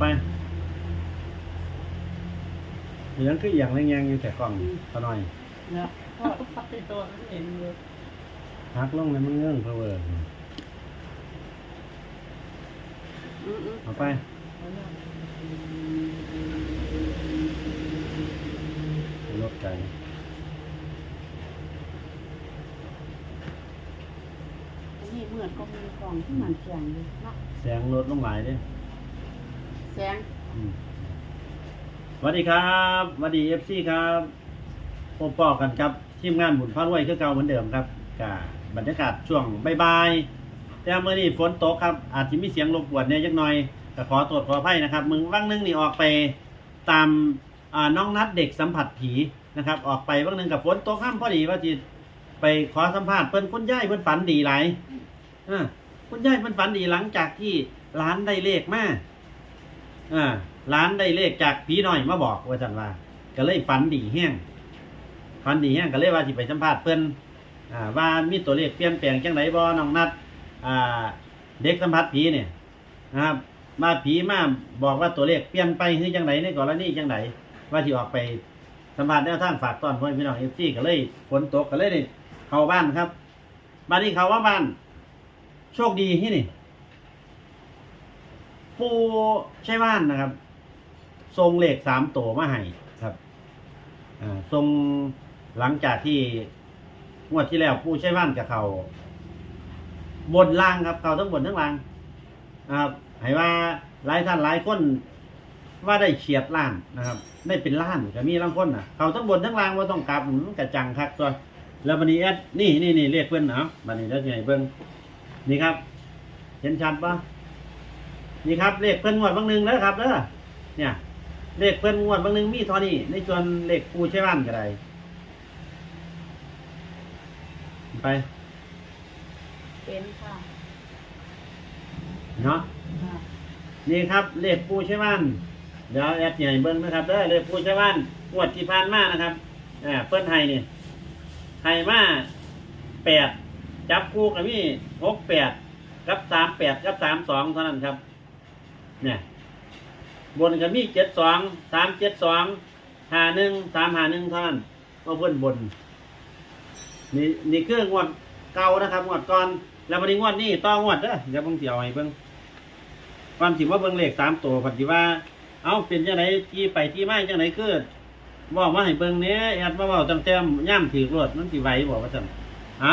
ไปเหลืองคืออย่างไรแงงอยู่แต่กล้องตะหน่อยเนี่ยพ่อพักในตัวมันเห็นอยู่หักลงเลยมันเงื่องเพอเวอร์อืมอืมเอาไปเอาเนี่ยรถไก่อันนี้เหมือนก็มีกล่องที่มันเสียงอยู่เนาะแสงรถลงหลายเด้ แสงอืมสวัสดีครับสวัสดีเอฟซีครับพบปอกันครับทีมงานบุญพระรวยคือเก่าเหมือนเดิมครับกับบรรยากาศช่วงบ่ายๆแต่เมื่อนี้ฝนตกครับ อาจจะมีเสียงรบกวนเนี่ยจักหน่อยก็ขอตรวจขออภัยนะครับ มึงว่างนึงนี่ออกไปตามอ่าน้องนัดเด็กสัมผัสผีนะครับ ออกไปว่างนึงกับฝนตกห้ามพอดีว่าจะไปขอสัมภาษณ์เพิ่นคุณย่ายเพิ่นฝันดีหลายอ่าคุณย่ายเพิ่นฝันดีหลังจากที่ร้านได้เลขมา อ่าร้านได้เลขจากผีหน่อยมาบอกว่าจันว่า ก็เลยฝันดีแห้งฝันดีแห้งก็เลยว่าสิไปสัมภาษณ์เพิ่นอ่าว่ามีตัวเลขเปลี่ยนแปลงจังไดบ่น้องนัดอ่าเด็กสัมผัสผีเนี่ยนะครับมาผีมาบอกว่าตัวเลขเปลี่ยนไปคือจังไดในกรณีจังไดว่าสิออกไปสัมภาษณ์แนวทางฝากตอนพ่อพี่น้อง FC ก็เลยฝนตกก็เลยเข้าบ้านครับบ้านนี้เขาว่าบ้าน โชคดีที่นี่ ปูใช่บ้านนะครับ ทรงเหล็กสามตัวมาให้ครับทรงหลังจากที่งวดที่แล้วปูใช่บ้านกับเขาบนล่างครับเขาทั้งบนทั้งล่างนะครับให้ว่าหลายท่านหลายคนว่าได้เฉียดล้านนะครับ ได้เป็นล้านก็มีบางคนนะเขาทั้งบนทั้งล่างว่าต้องกลับมันกระจังคักตัว แล้วบันนี้แอดนี่นี่นี่เรียกเพื่อนเนาะบันนี้แล้วยังไงเบิ้งนี่ครับ เห็นชัดปะ นี่ครับเลขเพิ่นงวดบางหนึงนะครับเด้อเนี่ยเลขเพิ่นงวดบางหนึงมีเท่านี้ในส่วนเลขปูใช้บ้านก็ได้ไปเป็นค่ะเนาะค่ะนี่ครับเลขปูใช้บ้านเดี๋ยวแอดใหญ่เบิ้งนะครับเด้อเลขปูใช้บ้านงวดที่ผ่านมานะครับอ่าเพิ่นให้นี่ให้มาแปดจับคู่กับมีหกแปดกับสามแปดกับสามสองเท่านั้นครับ เนี่ย บนก็มีเจ็ดสองสามเจ็ดสองหาหนึ่งสามหาหนึ่งเท่านั้นก็เพิ่นบน นี่นี่คืองวดเก่านะครับงวดก่อนแล้ววันนี้งวดนี้ต้องงวดเด้อเดี๋ยวผมเสียวให้เบิ่งความสิว่าเบิ่งเลขสามตัวพันธิว่า เอาเป็นจังไดที่ไปที่มาจังไดคือบอกมาให้เบิ่งเนี้ยแอดมาเว้าตั้งแต่ย่ำถือรถมันสิไหวบอกว่าซั่นเอ้า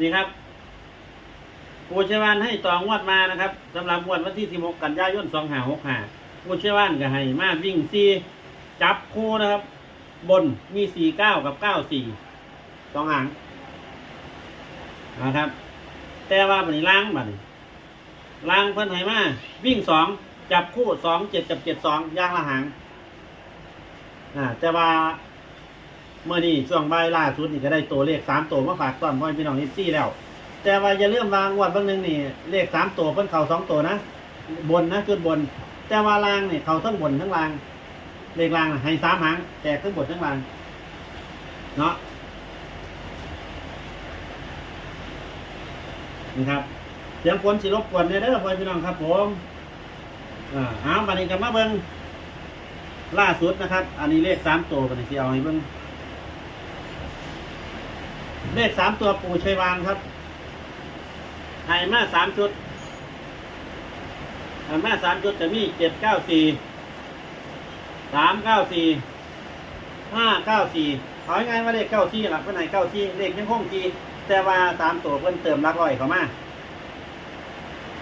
นี่ครับ ปูเชวานให้ต่องวดมานะครับสำหรับงวดวันที่ 16 กันยายน2565ปูเชวานก็ให้มาวิ่งซีจับคู่นะครับ บนมี 49 กับ 94สองหางนะครับ แต่ว่าบัดนี้ล้างบันี้ล้างเพิ่นให้มาวิ่ง2จับคู่2 7กับ72อย่างละหางอ่าแต่ว่าเมื่อนี้ช่วงใบล่าสุดนี่ก็ได้ตัวเลข3ตัวมาฝากตอนพ่อพี่น้องนิซี่แล้ว แต่ว่าอย่าลืมวางวดเบางหนึ่งนี่ เลขสามตัวเพิ่นเข่าสองตัวนะ บนนะจุดบน แต่ว่าล่างนี่เข่าทั้งบนทั้งล่าง เลขล่างน่ะให้สามหางแตกทั้งบนทั้งล่าง เนาะนี่ครับเสียงฝนสิรบกวนเด้อเด้อพ่อพี่น้องครับ ผมอ่าเอาบัดนี้ก็มาเบิ่งล่าสุดนะครับ อันนี้เลขสามตัวบัดนี้สิเอาให้เบิ่งเลขสามตัวปูชัยวานครับ ไห้มาสามชุดไห้มาสามชุดจะมีเจ็ดเก้าสี่สามเก้าสี่ห้าเก้าสี่ของ่ายว่าเลขเก้าสี่หลักเป็นไหนเก้าสี่เลขยังคงที่แต่ว่าสามตัวเพิ่นเติมหลักร้อยเข้ามา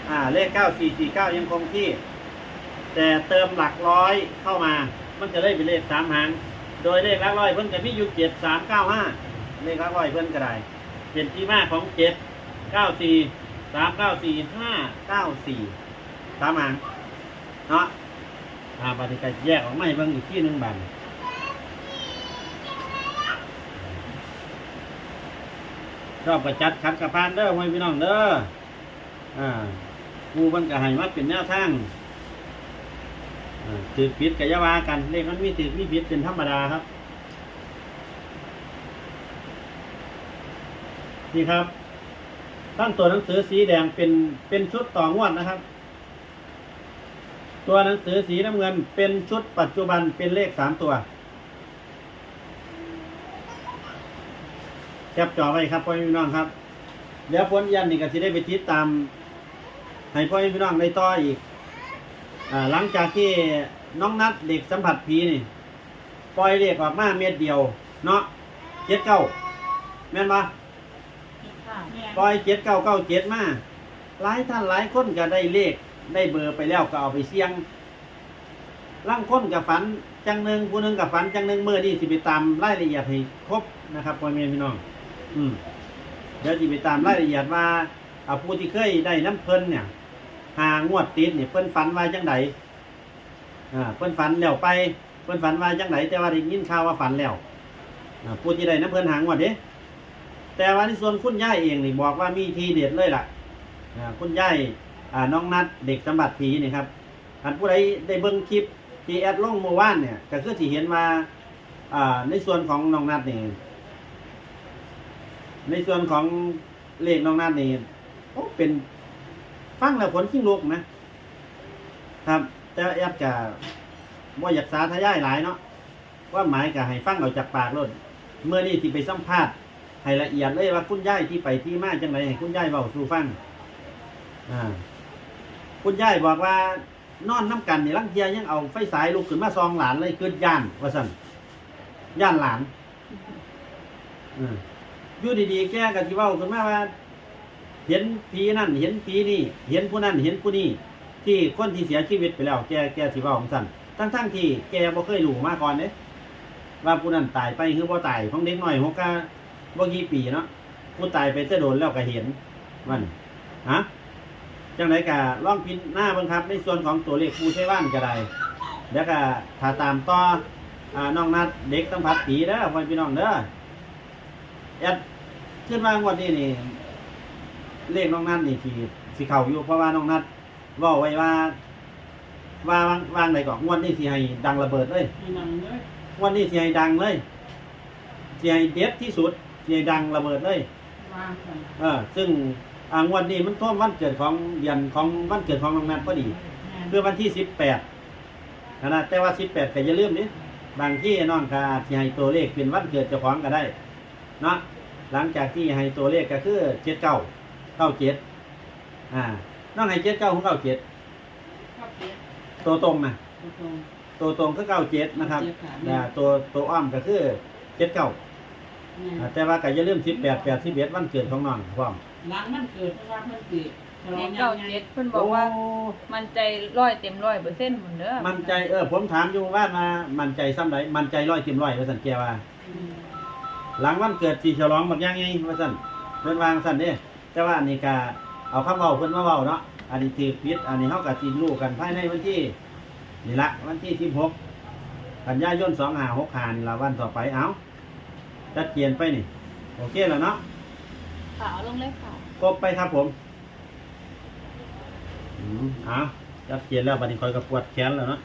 อ่า เลขเก้าสี่สี่เก้ายังคงที่ แต่เติมหลักร้อยเข้ามา มันจะได้เป็นเลขสามหางโดยเลขหลักร้อยเพิ่นจะมีอยู่เจ็ดสามเก้าห้าเลขหลักร้อยเพิ่นก็ได้เป็นที่มาของเจ็ดเก้าสี่ สามเก้าสี่ห้าเก้าสี่สามหางเนาะอ่าปฏิกิริยาแยกออกมาให้เบิ่งอีกที่หนึ่งบันชอบประจัดขัดกระพานเด้อพ่อพี่น้องเด้อ อ่าครูมันก็ให้มาเป็นแนวทางอ่าถือผิดกับยาวากันเลขมันมีถือมีผิดเป็นธรรมดาครับ นี่ครับ ตั้งตัวหนังสือสีแดงเป็นเป็นชุดต่องวดนะครับ ตัวหนังสือสีน้ำเงินเป็นชุดปัจจุบันเป็นเลขสามตัวแคปจอไว้ครับพ่อพี่น้องครับ เดี๋ยวพ้นยันนี่ก็จะได้ไปติดตามให้พ่อพี่น้องได้ต่ออีกอหลังจากที่น้องนัดเด็กสัมผัสผีนี่ปล่อยเลขออกมาเม็ดเดียว เนาะเจ็ดเก้าแม่นปะค่ะแม่ ปล่อยเจ็ดเก้าเก้าเจ็ดมาหลายท่านหลายคนก็ได้เลขได้เบอร์ไปแล้วก็เอาไปเสี่ยงล่างคนกับฝันจังหนึ่งผู้หนึ่งกับฝันจังหนึ่งเมื่อนี่สิไปตามรายละเอียดให้ครบนะครับพ่อแม่พี่น้อง อืมเดี๋ยวสิไปตามรายละเอียดว่าเอาผู้ที่เคยได้น้ำเพิ่นเนี่ยหางวดติดเนี่ยเพิ่นฝันว่าจังไดอ่าเพิ่นฝันแล้วไปเพิ่นฝันว่าจังไดแต่ว่าได้ยินข่าวว่าฝันแล้วอ่าผู้ที่ได้น้ำเพิ่นหางวดเด้ แต่ว่าในส่วนคุณย่ายเองนี่บอกว่ามีทีเด็ดเลยล่ะอ่าคุณย่ายอ่าน้องนัดเด็กสมบัติผีนี่ครับอันผู้ใดได้เบิ่งคลิปที่แอดลงเมื่อวานเนี่ยก็คือสิเห็นว่าอ่าในส่วนของน้องนัดนี่ในส่วนของเลขน้องนัดนี่โอ้เป็นฟังแล้วผลขิ้งลูกนะครับ แต่แอดจะว่าอยากสาทยายหลายเนาะว่าหมายกับให้ฟังเอาจากปากรถเมื่อนี่ที่ไปสัมภาษณ์ ให้ละเอียดเลยว่าคุณย่ายที่ไปที่มาจังไรให้คุณย่ายเบาสู่ฟังอ่า คุณย่ายบอกว่านอนน้ำกันในลังเทียยังเอาไฟสายลุกขึ้นมาซองหลานเลยคือย่านว่าสันย่านหลานอือยู่ดีๆแกก็สิเว้าขึ้นมาว่า เห็นผีนั่น เห็นผีนี่ เห็นผู้นั่น เห็นผู้นี่ ที่คนที่เสียชีวิตไปแล้ว แกแกสิเว้าของสั่นทั้งๆที่แกบ่เคยรู้มาก่อนเด้ว่าผู้นั้นตายไปคือบ่ตายของเด็กหน้อยหกกะบ่กี่ปีเนาะผู้ตายไปจะโดนแล้วก็เห็นมันฮะจังไดก็ลองพิจหน้าเบิ่งครับ ในส่วนของตัวเลขผู้ใช้ว่านก็ได้แล้วก็ถ้าตามต่ออ่าน้องนัดเด็กสัมผัสผีเด้อพ่อพี่น้องเด้อแอดขึ้นมางวดนี้นี่เลขน้องนัดนี่ที่สิเข้าอยู่เพราะว่าน้องนัดเว่าไว้ว่า ว่าวางวางไหนก่อนงวดนี้สิให้ดังระเบิดเลยให้นั่งเลยงวดนี้สิให้ดังเลยสิให้เด็ดที่สุด สิให้ดังระเบิดเลยวางกันเออ ซึ่งอ่างวดนี้มันท่วมวันเกิดของเดือนของวันเกิดของน้องนัดพอดีแม่คือวันที่สิบแปดนะแต่ว่าสิบแปดก็อย่าลืมนี่บางที่น้องก็อาจสิให้ตัวเลขเป็นวันเกิดเจ้าของก็ได้ เนาะหลังจากที่ให้ตัวเลขก็คือเจ็ดเก้าเก้าเจ็ดอ่า น้องให้เจ็ดเก้าของเก้าเจ็ดข้าวเปี๊ยกตัวตรงนะตรงตัวตรงคือเก้าเจ็ดนะครับเจ็ดค่ะอ่าตัวตัวอ้อมก็คือเจ็ดเก้าแม่ อ่าแต่ว่าก็อย่าลืมสิบแปดแปดสิบเอ็ดวันเกิดของน้องพร้อมหล้างมันเกิดเพราะว่าเพิ่นสิฉลอเด็งกยัเก้างไงเจ็ดเพิ่นบอกว่า โมันใจร้อยเต็มร้อยเปอร์เซ็นต์หมดเด้อมันใจเออผมถามอยู่ว่ามามันใจซ้ำไหนมันใจร้อยเต็มร้อยว่าสันเกียว่า อืมหลังวันเกิดสีฉลองบักอย่างไงว่าสั่นเพิ่นวางสั่นเด้แต่ว่าอันนี้ก็เอาคำเว้าเพิ่นมาเว้าเนาะอันนี้ถือผิดอันนี้เฮาก็สิรู้กันภายในวันที่นี่ละวันที่16กันยายน2565นี่ละวันต่อไปเอา จัดเกียนไปนี่ โอเคแล้วเนาะขาวลงเลยค่ะครบไปครับผมอืมเอาจัดเกียนแล้วบัดนี้คอยก็ปวดแขนแล้วเนาะ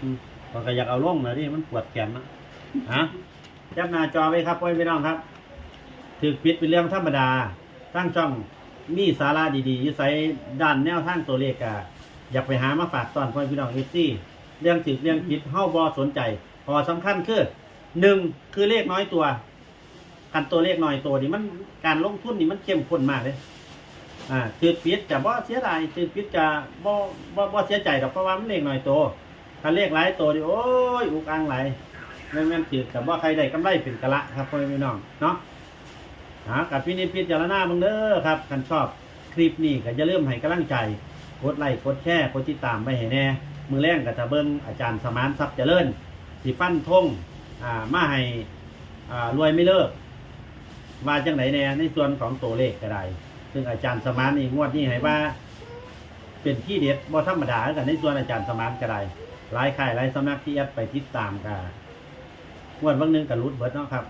อืมข้อยก็อยากเอาลงแล้วนี่มันปวดแขนเนาะฮะจับหน้าจอไว้ครับพ่อพี่น้องครับถือผิดเป็นเรื่องธรรมดาตั้งช่องมีสาระดีๆอยู่ใส่ด้านแนวทางตัวเลขอะอยากไปหามาฝากตอนพ่อพี่น้องเอซี่เรื่องถือเรื่องผิดเฮ้าบอสนใจพอสำคัญคือ หนึ่งคือเลขน้อยตัวกันตัวเลขน้อยตัวนี่มันการลงทุนนี่มันเข้มข้นมากเลย อ่าถือผิดจะบ่เสียดายถือผิดจะบ่บ่บ่เสียใจดอกเพราะว่ามันเลขน้อยตัวถ้าเลขหลายตัวนี่โอ้ยอุกอังหลแม่แม่นถือกับว่าใครได้กำไรเป็นกะละครับพ่อแม่น้องเนาะหากับพี่นิพิจารณาบิ่งเด้อครับคันชอบคลิปนี้ก็อย่าลืมให้กำลังใจกดไลค์กดแชร์กดติดตามไปให้แน่ มือแรงก็จะเบิ่งอาจารย์สมานทรัพย์เจริญสิฟันทง อ่ามาให้อ่ารวยไม่เลิกว่าจังไหนแน่ในส่วนของตัวเลขก็ได้ ซึ่งอาจารย์สมานนี่งวดนี้ให้ว่า เป็นที่เด็ดบ่ธรรมดากันในส่วนอาจารย์สมานก็ได้หลายค่ายหลายสำนักที่แอดไปติดตามกันงวดบางหนึงกับรุดเบิดเนาะครับ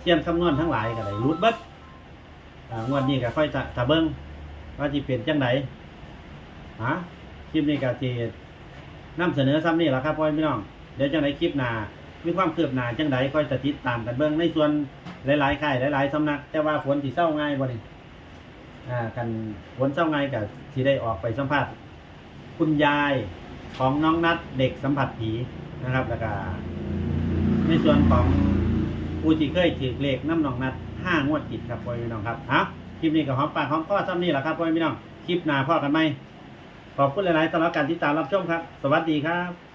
เทียนคำนวณทั้งหลายก็ได้รุดเบิดอ่างวดนี้ก็ค่อยจะตะเบิงว่าจะเปลี่ยนจังไหนฮะคลิปนี้ก็ที่นำเสนอซ้ำนี่แหละครับพ่อพี่น้อง เดี๋ยวจังไหนคลิปหน้า มีความคืบหน้าจังไหนค่อยจะติดตามกันเบิ้องในส่วนหลายๆค่ายหลายๆสำนัก แต่ว่าฝนที่เศร้าง่ายบ่นี่อ่ากันฝนเศร้าง่ายกับที่ได้ออกไปสัมภาษณ์คุณยายของน้องนัดเด็กสัมผัสผีนะครับแล้วก็ในส่วนของผู้ที่เคยถือเลขน้ำน้องนัดห้างวดติดครับพ่อพี่น้องครับอะคลิปนี้ก็หอมปากหอมคอซ้ำนี่แหละครับพ่อพี่น้องคลิปหน้าพ่อกันไหมขอบคุณหลาย ๆสำหรับการติดตามรับชมครับ สวัสดีครับ